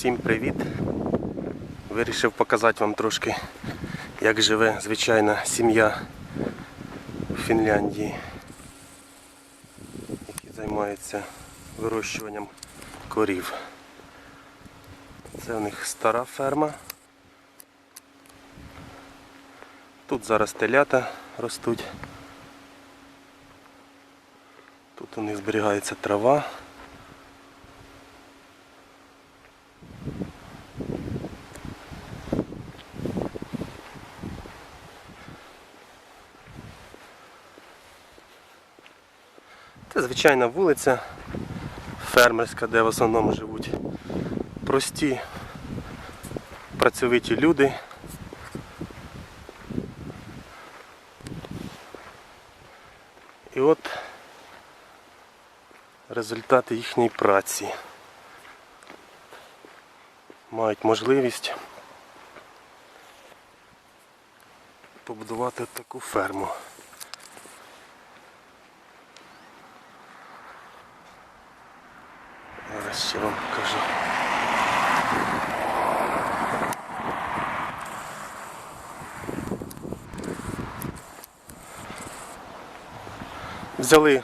Всім привіт! Вирішив показати вам трошки, як живе звичайна сім'я в Фінляндії, які займаються вирощуванням корів. Це у них стара ферма. Тут зараз телята ростуть. Тут у них зберігається трава. Звичайна вулиця фермерська, де в основному живуть прості працьовиті люди. І от результати їхньої праці. Мають можливість побудувати таку ферму. Зараз ще вам покажу. Взяли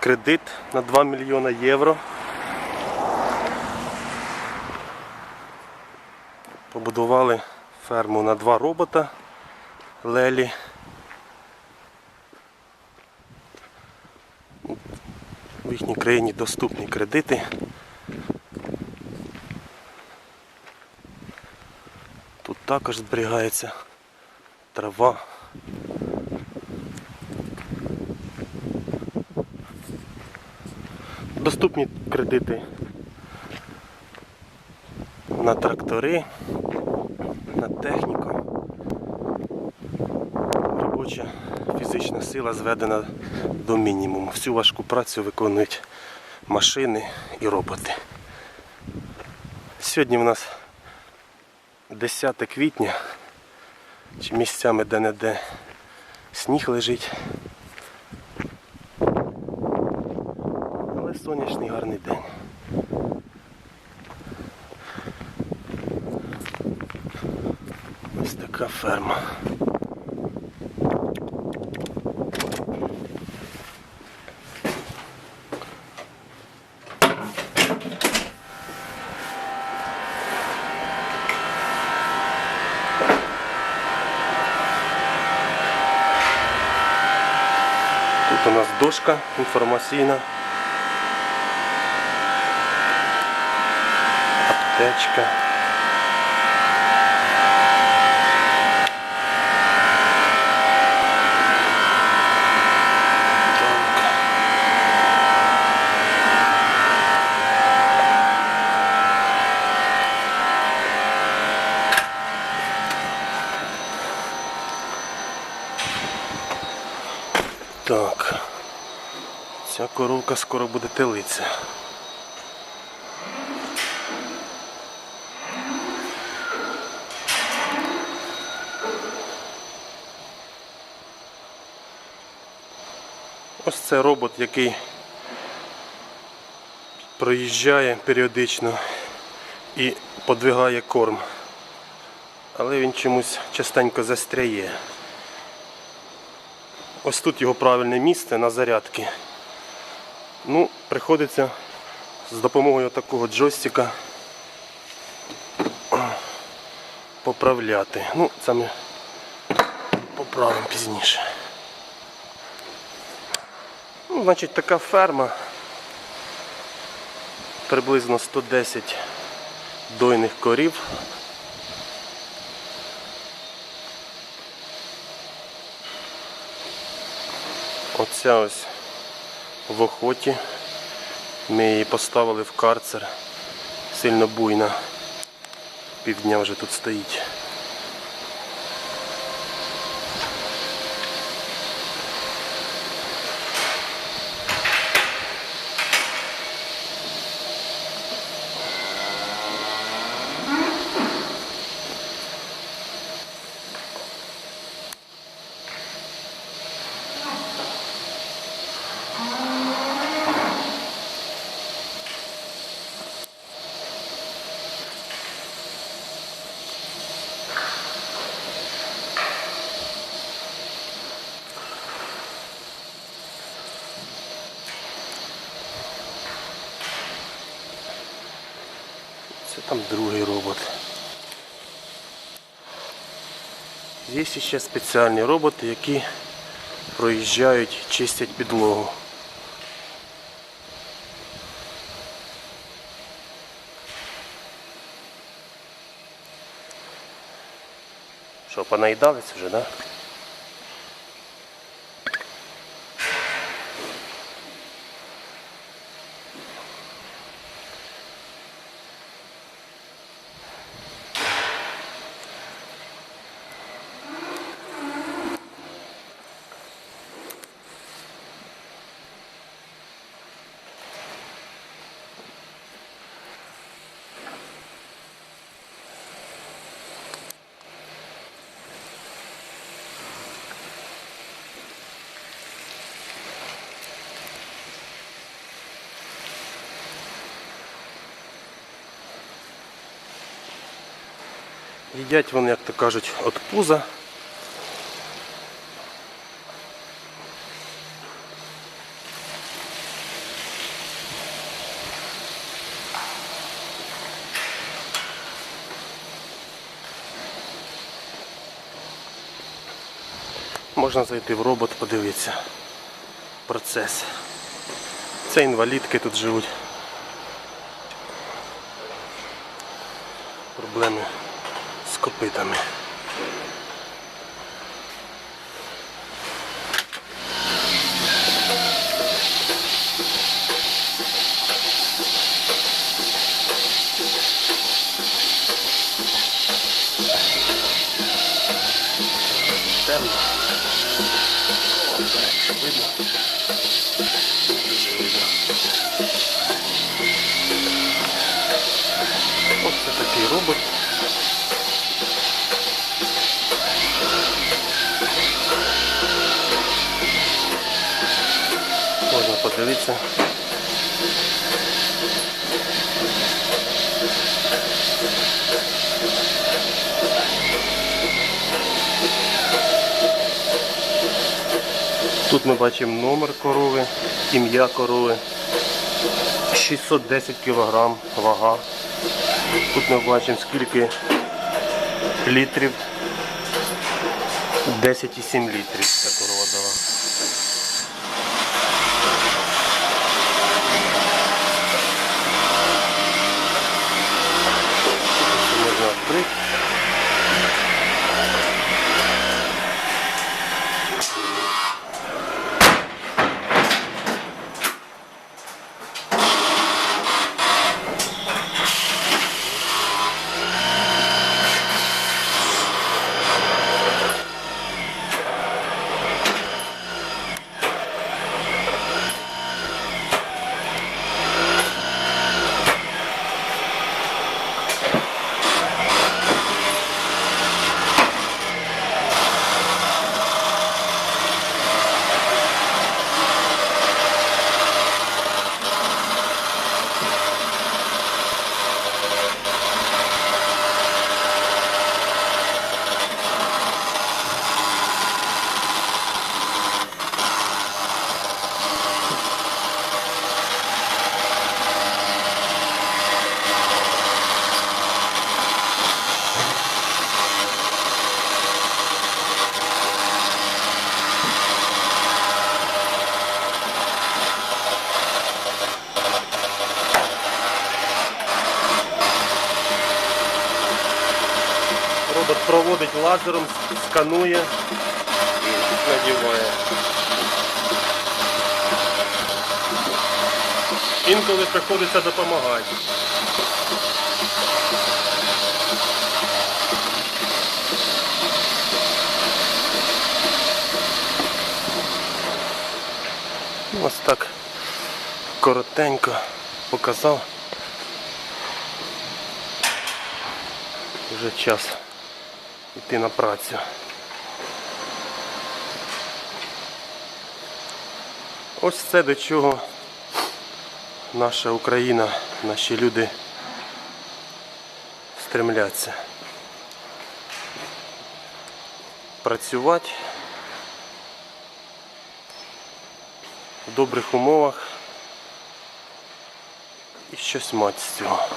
кредит на 2 мільйона євро. Побудували ферму на два робота Лелі. В їхній країні доступні кредити. Також зберігається трава. Доступні кредити на трактори, на техніку. Робоча фізична сила зведена до мінімуму. Всю важку працю виконують машини і роботи. Сьогодні в нас 10 квітня, чи місцями де-не-де сніг лежить. Але сонячний гарний день. Ось така ферма. Тут у нас дошка інформаційна. Аптечка. Так. Так. Ця коровка скоро буде телитися. Ось це робот, який проїжджає періодично і подвигає корм. Але він чомусь частенько застряє. Ось тут його правильне місце на зарядки. Ну, приходиться з допомогою такого джойстика поправляти. Ну, це ми поправимо пізніше. Ну, значить, така ферма. Приблизно 110 дойних корів. Оця ось в охоті. Ми її поставили в карцер. Сильно буйна. Півдня вже тут стоїть. Там другий робот. Є ще спеціальні роботи, які проїжджають, чистять підлогу. Що, понаїдались вже, да? Їдять вони, як то кажуть, від пуза. Можна зайти в робот, подивитися процес. Це інвалідки тут живуть. Проблеми з копитами. Ось це такий робот. Можна подивитися. Тут ми бачимо номер корови, ім'я корови. 610 кг вага. Тут ми бачимо скільки літрів. 10,7 літрів ця корова дала. 3. проходить лазером, сканує і надіває. Інколи приходиться допомагати. Ну, ось так коротенько показав. Вже час йти на працю. Ось це до чого наша Україна, наші люди стремляться. Працювати в добрих умовах і щось мати з цього.